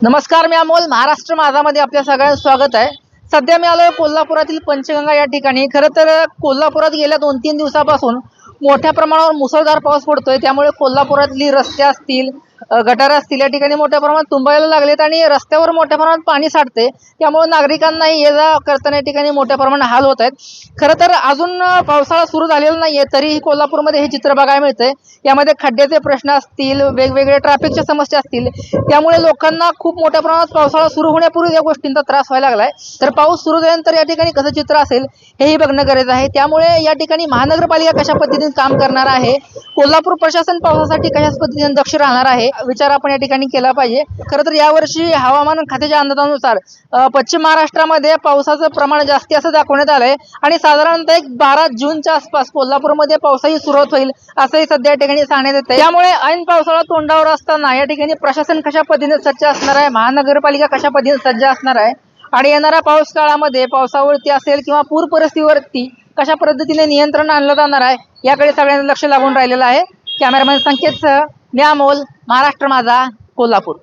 नमस्कार मी अमोल. महाराष्ट्र माझामध्ये आपल्या सगळ्यांचं स्वागत आहे. सध्या मी आलो कोल्हापुरातील पंचगंगा या ठिकाणी. खरं तर कोल्हापुरात गेल्या दोन तीन दिवसापासून मोठ्या प्रमाणावर मुसळधार पाऊस पडतोय. त्यामुळे कोल्हापुरातली रस्ते असतील गटार असतील या ठिकाणी मोठ्या प्रमाणात तुंबायला लागलेत आणि रस्त्यावर मोठ्या प्रमाणात पाणी साठते त्यामुळे नागरिकांनाही ये जा करताना या ठिकाणी मोठ्या प्रमाणात हाल होत आहेत. खरं तर अजून पावसाळा सुरू झालेला नाहीये तरीही कोल्हापूरमध्ये हे चित्र बघायला मिळतंय. यामध्ये खड्ड्याचे प्रश्न असतील वेगवेगळ्या ट्रॅफिकच्या समस्या असतील त्यामुळे लोकांना खूप मोठ्या प्रमाणात पावसाळा सुरू होण्यापूर्वी या गोष्टींचा त्रास व्हायला लागलाय. तर पाऊस सुरू झाल्यानंतर या ठिकाणी कसं चित्र असेल हेही बघणं गरजेचं आहे. त्यामुळे या ठिकाणी महानगरपालिका कशा पद्धतीने काम करणार आहे? कोल्हापूर प्रशासन पावसासाठी कशा पद्धतीने दक्ष राहणार आहे? विचार आपण या ठिकाणी केला पाहिजे. खरं तर यावर्षी हवामान खात्याच्या अंदाजानुसार पश्चिम महाराष्ट्रामध्ये पावसाचं प्रमाण जास्ती असं दाखवण्यात आलंय आणि साधारणतः एक बारा जूनच्या आसपास कोल्हापूरमध्ये पावसाची सुरुवात होईल असंही सध्या या ठिकाणी सांगण्यात येतं त्यामुळे ऐन पावसाळा तोंडावर असताना या ठिकाणी प्रशासन कशा पद्धतीने सज्ज असणार आहे महानगरपालिका कशा पद्धतीने सज्ज असणार आहे आणि येणाऱ्या पाऊस काळामध्ये पावसावरती असेल किंवा पूर परिस्थितीवरती कशा पद्धतीने नियंत्रण आणलं जाणार आहे याकडे सगळ्यांना लक्ष लागून राहिलेलं आहे. कॅमेरामॅन संकेतसह मी अमोल महाराष्ट्र माझा कोल्हापूर.